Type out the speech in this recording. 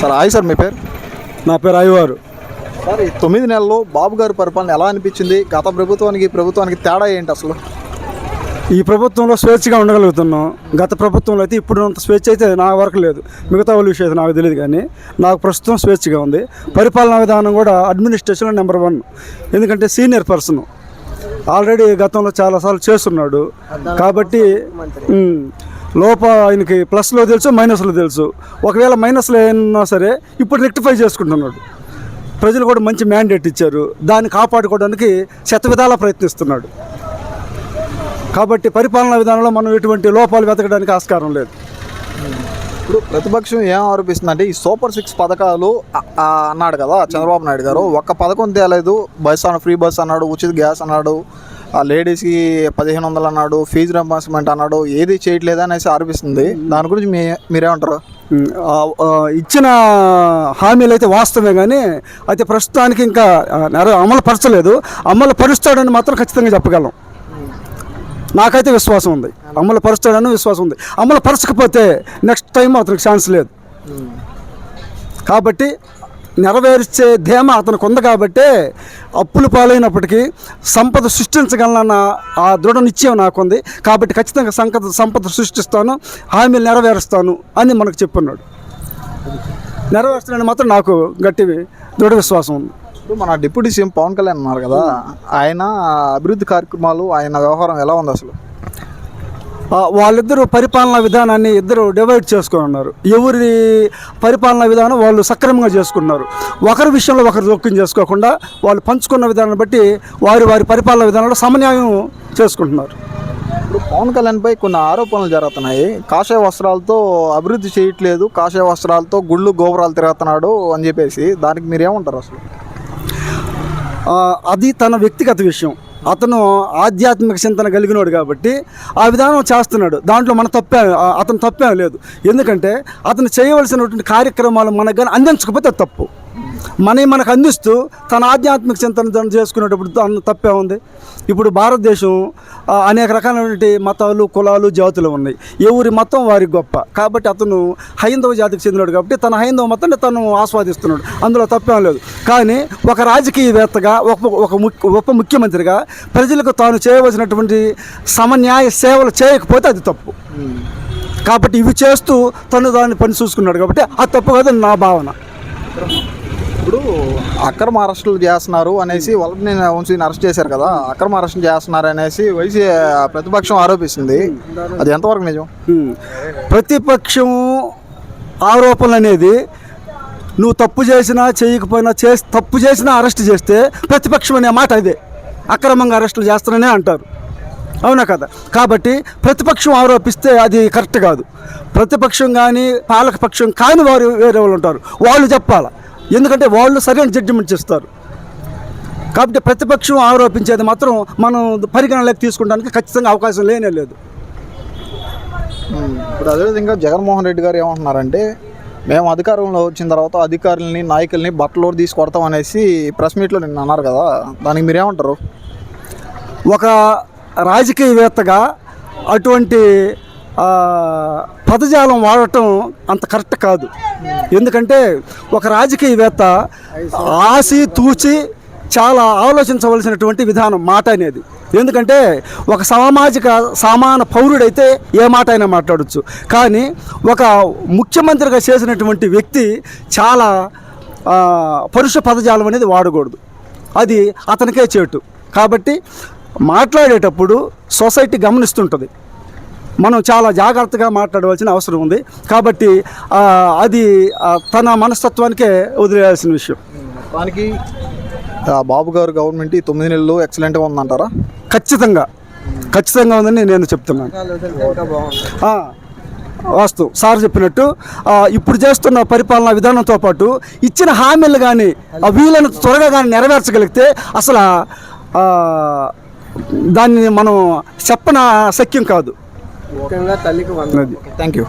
Sir hi sir మీ పేరు? నా పేరు అయ్యవారు. సార్ ఈ తొమ్మిది నెలల్లో బాబు గారి పరిపాలన ఎలా అనిపించింది? గత ప్రభుత్వానికి ఈ ప్రభుత్వానికి తేడా ఏంటి అసలు? ఈ ప్రభుత్వంలో స్వేచ్ఛగా ఉండగలుగుతున్నాం. గత ప్రభుత్వంలో అయితే ఇప్పుడు అంత స్వేచ్ఛ అయితే నా వరకు లేదు. మిగతా వాళ్ళ విషయం అయితే నాకు తెలియదు కానీ నాకు ప్రస్తుతం స్వేచ్ఛగా ఉంది. పరిపాలనా విధానం కూడా అడ్మినిస్ట్రేషన్లో నెంబర్ వన్ ఎందుకంటే సీనియర్ పర్సన్ ఆల్రెడీ గతంలో చాలాసార్లు చేస్తున్నాడు. కాబట్టి లోప ఆయనకి ప్లస్లో తెలుసు మైనస్లో తెలుసు. ఒకవేళ మైనస్లో ఏమన్నా సరే ఇప్పుడు రెక్టిఫై చేసుకుంటున్నాడు. ప్రజలు కూడా మంచి మ్యాండేట్ ఇచ్చారు. దాన్ని కాపాడుకోవడానికి శతవిధాలా ప్రయత్నిస్తున్నాడు. కాబట్టి పరిపాలనా విధానంలో మనం ఎటువంటి లోపాలు వెతకడానికి ఆస్కారం లేదు. ఇప్పుడు ప్రతిపక్షం ఏం ఆరోపిస్తుంది అంటే ఈ సూపర్ సిక్స్ పథకాలు అన్నాడు కదా చంద్రబాబు నాయుడు గారు ఒక్క పథకం తేలేదు. బస్ అన్న ఫ్రీ బస్ అన్నాడు ఉచిత గ్యాస్ అన్నాడు. ఆ లేడీస్కి పదిహేను వందలు అన్నాడు ఫీజు రింబర్స్మెంట్ అన్నాడు ఏది చేయట్లేదు అనేసి ఆరోపిస్తుంది. దాని గురించి మీ మీరేమంటారు? ఇచ్చిన హామీలు అయితే వాస్తవమే కానీ అయితే ప్రస్తుతానికి ఇంకా అమలు పరచలేదు అమలు పరుస్తాడని మాత్రం ఖచ్చితంగా చెప్పగలం. నాకైతే విశ్వాసం ఉంది. అమలు పరుస్తాడని విశ్వాసం ఉంది. అమలు పరచకపోతే నెక్స్ట్ టైం అతనికి ఛాన్స్ లేదు. కాబట్టి నెరవేర్చే ధేమ అతనికి ఉంది కాబట్టి అప్పులు పాలైనప్పటికీ సంపద సృష్టించగలనన్న ఆ దృఢ నిశ్చయం నాకుంది. కాబట్టి ఖచ్చితంగా సంపద సంపద సృష్టిస్తాను హామీలు నెరవేరుస్తాను అని మనకు చెప్పున్నాడు నెరవేరుస్తానని మాత్రం నాకు గట్టి దృఢ విశ్వాసం ఉంది. ఇప్పుడు మన డిప్యూటీ సీఎం పవన్ కళ్యాణ్ ఉన్నారు కదా ఆయన అభివృద్ధి కార్యక్రమాలు ఆయన వ్యవహారం ఎలా ఉంది అసలు? వాళ్ళిద్దరూ పరిపాలనా విధానాన్ని ఇద్దరు డివైడ్ చేసుకొని ఉన్నారు. ఎవరి పరిపాలనా విధానం వాళ్ళు సక్రమంగా చేసుకున్నారు. ఒకరి విషయంలో ఒకరు జోక్యం చేసుకోకుండా వాళ్ళు పంచుకున్న విధానాన్ని బట్టి వారి వారి పరిపాలనా విధానంలో సమన్యాయం చేసుకుంటున్నారు. ఇప్పుడు పవన్ కళ్యాణ్పై కొన్ని ఆరోపణలు జరుగుతున్నాయి. కాషాయ వస్త్రాలతో అభివృద్ధి చేయట్లేదు కాషాయ వస్త్రాలతో గుళ్ళు గోపురాలు తిరుగుతున్నాడు అని చెప్పేసి దానికి మీరేమంటారు అసలు? అది తన వ్యక్తిగత విషయం. అతను ఆధ్యాత్మిక చింతన కలిగినోడు కాబట్టి ఆ విధానం చేస్తున్నాడు. దాంట్లో మన తప్పే అతను తప్పేం లేదు. ఎందుకంటే అతను చేయవలసినటువంటి కార్యక్రమాలు మనకు కానీ అందించకపోతే తప్పు. మనవి మనకు అందిస్తూ తన ఆధ్యాత్మిక చింతన తను చేసుకునేటప్పుడు తప్పే ఉంది. ఇప్పుడు భారతదేశం అనేక రకాలైనటువంటి మతాలు కులాలు జాతులు ఉన్నాయి. ఎవరి మతం వారికి గొప్ప. కాబట్టి అతను హైందవ జాతికి చెందినాడు కాబట్టి తన హైందవ మతాన్ని తను ఆస్వాదిస్తున్నాడు. అందులో తప్పేం లేదు. కానీ ఒక రాజకీయవేత్తగా ఒక ఒక ఉప ముఖ్యమంత్రిగా ప్రజలకు తాను చేయవలసినటువంటి సమన్యాయ సేవలు చేయకపోతే అది తప్పు. కాబట్టి ఇవి చేస్తూ తను దాన్ని పని చూసుకున్నాడు కాబట్టి ఆ తప్పు కాదని నా భావన. ఇప్పుడు అక్రమ అరెస్టులు చేస్తున్నారు అనేసి వాళ్ళని వంశీని అరెస్ట్ చేశారు కదా. అక్రమ అరెస్టులు చేస్తున్నారు అనేసి వైసీ ప్రతిపక్షం ఆరోపిస్తుంది. అది ఎంతవరకు నిజం? ప్రతిపక్షం ఆరోపణలు అనేది నువ్వు తప్పు చేసినా చేయకపోయినా చేసి తప్పు చేసినా అరెస్ట్ చేస్తే ప్రతిపక్షం అనే మాట అదే అక్రమంగా అరెస్టులు చేస్తారనే అంటారు. అవునా కదా? కాబట్టి ప్రతిపక్షం ఆరోపిస్తే అది కరెక్ట్ కాదు. ప్రతిపక్షం కానీ పాలకపక్షం కాని వారు వేరే వాళ్ళు ఉంటారు. వాళ్ళు చెప్పాలి? ఎందుకంటే వాళ్ళు సరైన జడ్జిమెంట్ చేస్తారు. కాబట్టి ప్రతిపక్షం ఆరోపించేది మాత్రం మనం పరిగణలోకి తీసుకోవడానికి ఖచ్చితంగా అవకాశం లేనే లేదు. ఇప్పుడు అదేవిధంగా జగన్మోహన్ రెడ్డి గారు ఏమంటున్నారంటే మేము అధికారంలో వచ్చిన తర్వాత అధికారులని నాయకుల్ని బట్టలు తీసి కొడతాం అనేసి ప్రెస్ మీట్లో నిన్న అన్నారు కదా దానికి మీరేమంటారు? ఒక రాజకీయవేత్తగా అటువంటి పదజాలం వాడటం అంత కరెక్ట్ కాదు. ఎందుకంటే ఒక రాజకీయవేత్త ఆసి తూచి చాలా ఆలోచించవలసినటువంటి విధానం మాట అనేది. ఎందుకంటే ఒక సామాజిక సమాన పౌరుడైతే ఏ మాట అయినా మాట్లాడచ్చు. కానీ ఒక ముఖ్యమంత్రిగా చేసినటువంటి వ్యక్తి చాలా పరుష పదజాలం అనేది వాడకూడదు. అది అతనికే చేటు. కాబట్టి మాట్లాడేటప్పుడు సొసైటీ గమనిస్తుంటుంది. మనం చాలా జాగ్రత్తగా మాట్లాడవలసిన అవసరం ఉంది. కాబట్టి అది తన మనస్తత్వానికే వదిలేయాల్సిన విషయం. దానికి బాబు గారు గవర్నమెంట్ ఈ తొమ్మిది నెలలు ఎక్సలెంట్గా ఉందంటారా? ఖచ్చితంగా. ఖచ్చితంగా ఉందని నేను చెప్తున్నాను. ఆ, వాస్తవం సార్ చెప్పినట్టు ఇప్పుడు చేస్తున్న పరిపాలనా విధానంతో పాటు ఇచ్చిన హామీలు కానీ ఆ వీలైనంత త్వరగా కానీ నెరవేర్చగలిగితే అసలు దాన్ని మనం చెప్పన సఖ్యం కాదు. ముఖ్యంగా తల్లికి వంద అది థ్యాంక్ యూ